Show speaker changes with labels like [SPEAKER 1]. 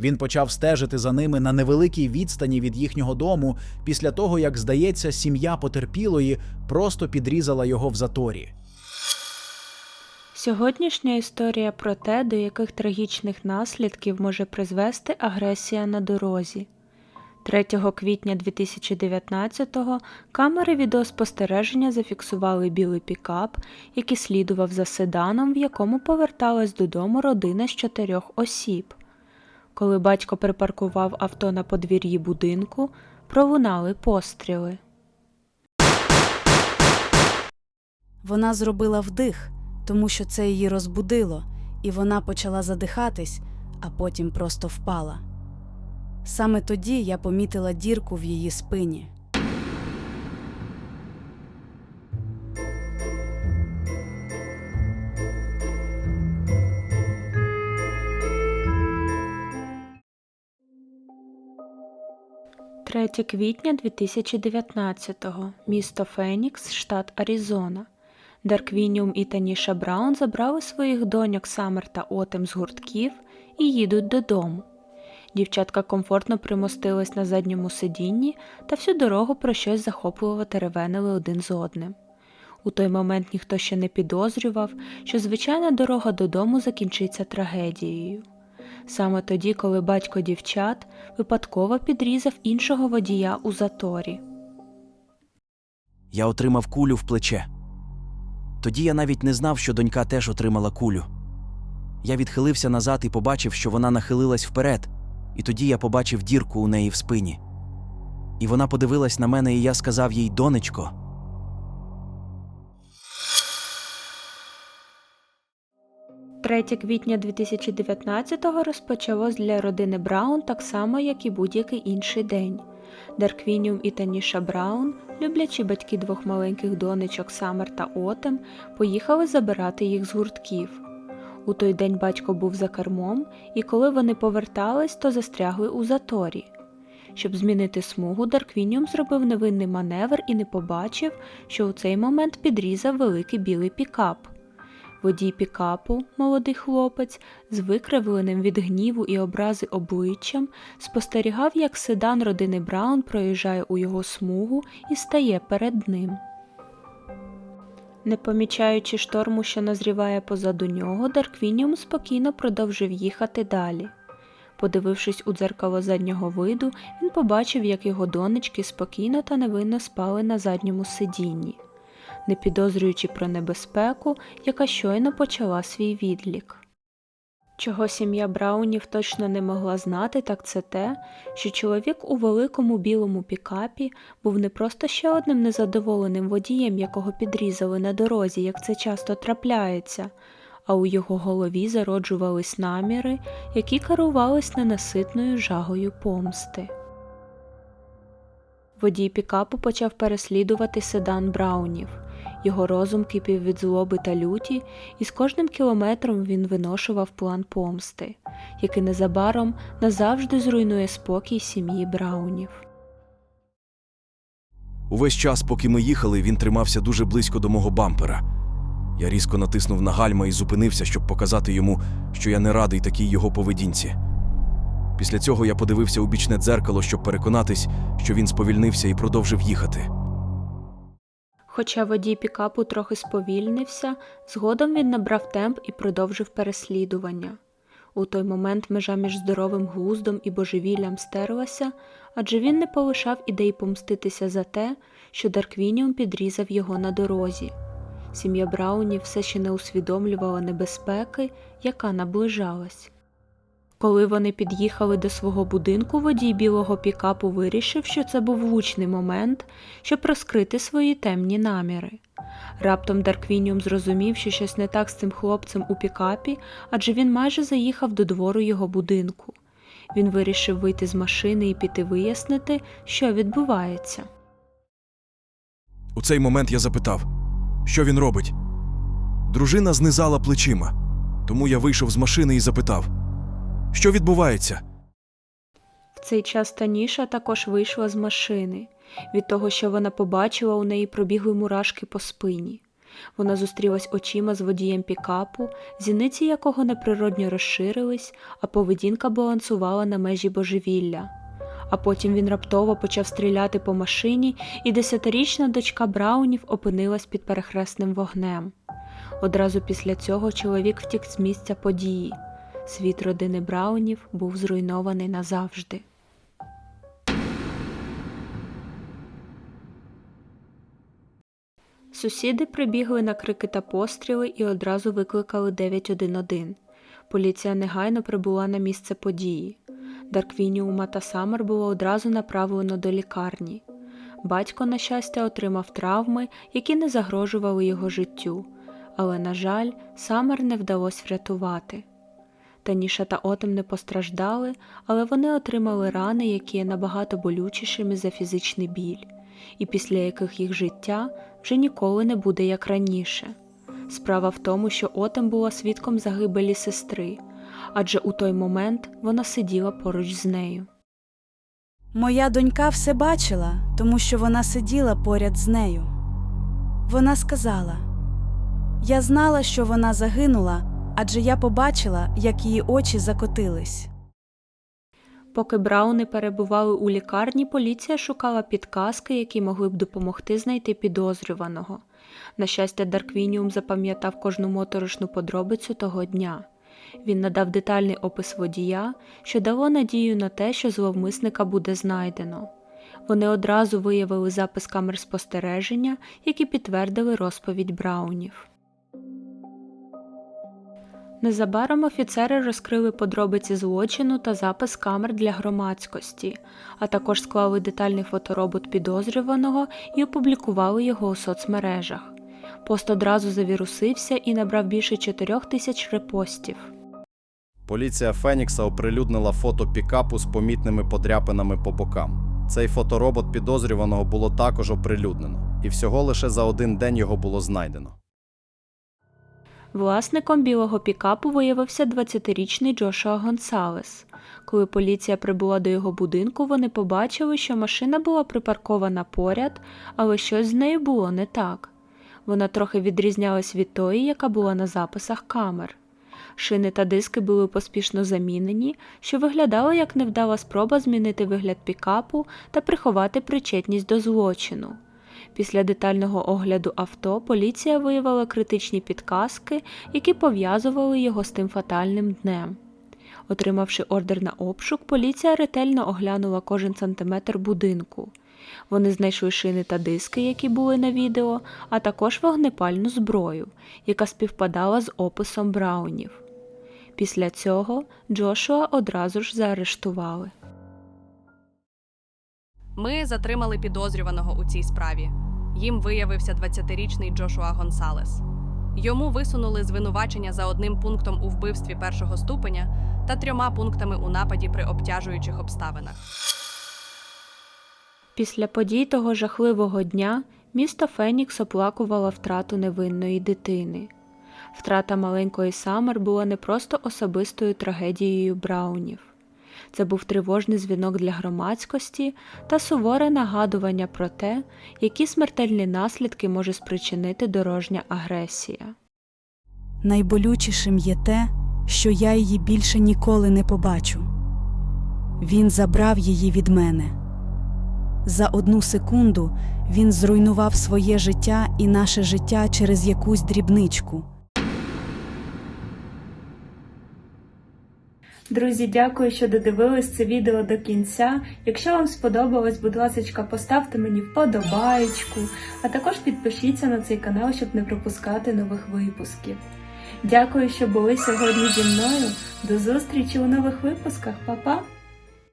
[SPEAKER 1] Він почав стежити за ними на невеликій відстані від їхнього дому після того, як, здається, сім'я потерпілої просто підрізала його в заторі.
[SPEAKER 2] Сьогоднішня історія про те, до яких трагічних наслідків може призвести агресія на дорозі. 3 квітня 2019-го камери відеоспостереження зафіксували білий пікап, який слідував за седаном, в якому поверталась додому родина з чотирьох осіб. Коли батько припаркував авто на подвір'ї будинку, пролунали постріли.
[SPEAKER 3] Вона зробила вдих, тому що це її розбудило, і вона почала задихатись, а потім просто впала. Саме тоді я помітила дірку в її спині.
[SPEAKER 2] – 3 квітня 2019-го. Місто Фенікс, штат Аризона. Дарквініум і Таніша Браун забрали своїх доньок Самер та Отем з гуртків і їдуть додому. Дівчатка комфортно примостились на задньому сидінні та всю дорогу про щось захопливо теревенили один з одним. У той момент ніхто ще не підозрював, що звичайна дорога додому закінчиться трагедією. Саме тоді, коли батько дівчат випадково підрізав іншого водія у заторі.
[SPEAKER 4] Я отримав кулю в плече. Тоді я навіть не знав, що донька теж отримала кулю. Я відхилився назад і побачив, що вона нахилилась вперед, і тоді я побачив дірку у неї в спині. І вона подивилась на мене, і я сказав їй донечко.
[SPEAKER 2] – 3 квітня 2019-го розпочалось для родини Браун так само, як і будь-який інший день. Дарквініум і Таніша Браун, люблячі батьки двох маленьких донечок Самер та Отем, поїхали забирати їх з гуртків. У той день батько був за кермом, і коли вони повертались, то застрягли у заторі. Щоб змінити смугу, Дарквініум зробив невинний маневр і не побачив, що у цей момент підрізав великий білий пікап. Водій пікапу, молодий хлопець, з викривленим від гніву і образи обличчям, спостерігав, як седан родини Браун проїжджає у його смугу і стає перед ним. Не помічаючи шторму, що назріває позаду нього, Дарквініум спокійно продовжив їхати далі. Подивившись у дзеркало заднього виду, він побачив, як його донечки спокійно та невинно спали на задньому сидінні не підозрюючи про небезпеку, яка щойно почала свій відлік. Чого сім'я Браунів точно не могла знати, так це те, що чоловік у великому білому пікапі був не просто ще одним незадоволеним водієм, якого підрізали на дорозі, як це часто трапляється, а у його голові зароджувались наміри, які керувались ненаситною жагою помсти. Водій пікапу почав переслідувати седан Браунів. Його розум кипів від злоби та люті, і з кожним кілометром він виношував план помсти, який незабаром назавжди зруйнує спокій сім'ї Браунів.
[SPEAKER 4] Увесь час, поки ми їхали, він тримався дуже близько до мого бампера. Я різко натиснув на гальма і зупинився, щоб показати йому, що я не радий такій його поведінці. Після цього я подивився у бічне дзеркало, щоб переконатись, що він сповільнився і продовжив їхати.
[SPEAKER 2] Хоча водій пікапу трохи сповільнився, згодом він набрав темп і продовжив переслідування. У той момент межа між здоровим глуздом і божевіллям стерлася, адже він не полишав ідей помститися за те, що Дарквініум підрізав його на дорозі. Сім'я Браунів все ще не усвідомлювала небезпеки, яка наближалась. Коли вони під'їхали до свого будинку, водій білого пікапу вирішив, що це був влучний момент, щоб розкрити свої темні наміри. Раптом Дарквініум зрозумів, що щось не так з цим хлопцем у пікапі, адже він майже заїхав до двору його будинку. Він вирішив вийти з машини і піти вияснити, що відбувається.
[SPEAKER 4] У цей момент я запитав, що він робить. Дружина знизала плечима, тому я вийшов з машини і запитав, що відбувається.
[SPEAKER 2] В цей час Таніша також вийшла з машини. Від того, що вона побачила, у неї пробігли мурашки по спині. Вона зустрілась очима з водієм пікапу, зіниці якого неприродньо розширились, а поведінка балансувала на межі божевілля. А потім він раптово почав стріляти по машині, і десятирічна дочка Браунів опинилась під перехресним вогнем. Одразу після цього чоловік втік з місця події. Світ родини Браунів був зруйнований назавжди. Сусіди прибігли на крики та постріли і одразу викликали 911. Поліція негайно прибула на місце події. Дарквініума та Самер було одразу направлено до лікарні. Батько, на щастя, отримав травми, які не загрожували його життю, але, на жаль, Самер не вдалося врятувати. Таніша та Отем не постраждали, але вони отримали рани, які є набагато болючішими за фізичний біль, і після яких їх життя вже ніколи не буде як раніше. Справа в тому, що Отем була свідком загибелі сестри, адже у той момент вона сиділа поруч з нею.
[SPEAKER 3] Моя донька все бачила, тому що вона сиділа поряд з нею. Вона сказала: Я знала, що вона загинула, адже я побачила, як її очі закотились.
[SPEAKER 2] Поки Брауни перебували у лікарні, поліція шукала підказки, які могли б допомогти знайти підозрюваного. На щастя, Дарквініум запам'ятав кожну моторошну подробицю того дня. Він надав детальний опис водія, що дало надію на те, що зловмисника буде знайдено. Вони одразу виявили запис камер спостереження, які підтвердили розповідь Браунів. Незабаром офіцери розкрили подробиці злочину та запис камер для громадськості, а також склали детальний фоторобот підозрюваного і опублікували його у соцмережах. Пост одразу завірусився і набрав більше 4 тисяч репостів.
[SPEAKER 5] Поліція Фенікса оприлюднила фото пікапу з помітними подряпинами по бокам. Цей фоторобот підозрюваного було також оприлюднено, і всього лише за один день його було знайдено.
[SPEAKER 2] Власником білого пікапу виявився 20-річний Джошуа Гонсалес. Коли поліція прибула до його будинку, вони побачили, що машина була припаркована поряд, але щось з нею було не так. Вона трохи відрізнялась від тої, яка була на записах камер. Шини та диски були поспішно замінені, що виглядало як невдала спроба змінити вигляд пікапу та приховати причетність до злочину. Після детального огляду авто поліція виявила критичні підказки, які пов'язували його з тим фатальним днем. Отримавши ордер на обшук, поліція ретельно оглянула кожен сантиметр будинку. Вони знайшли шини та диски, які були на відео, а також вогнепальну зброю, яка співпадала з описом Браунів. Після цього Джошуа одразу ж заарештували.
[SPEAKER 6] Ми затримали підозрюваного у цій справі. Їм виявився 20-річний Джошуа Гонсалес. Йому висунули звинувачення за одним пунктом у вбивстві першого ступеня та трьома пунктами у нападі при обтяжуючих обставинах.
[SPEAKER 2] Після подій того жахливого дня місто Фенікс оплакувало втрату невинної дитини. Втрата маленької Самер була не просто особистою трагедією Браунів. Це був тривожний дзвінок для громадськості та суворе нагадування про те, які смертельні наслідки може спричинити дорожня агресія.
[SPEAKER 3] Найболючішим є те, що я її більше ніколи не побачу. Він забрав її від мене. За одну секунду він зруйнував своє життя і наше життя через якусь дрібничку.
[SPEAKER 2] Друзі, дякую, що додивились це відео до кінця. Якщо вам сподобалось, будь ласка, поставте мені вподобаєчку, а також підпишіться на цей канал, щоб не пропускати нових випусків. Дякую, що були сьогодні зі мною. До зустрічі у нових випусках, Па-па!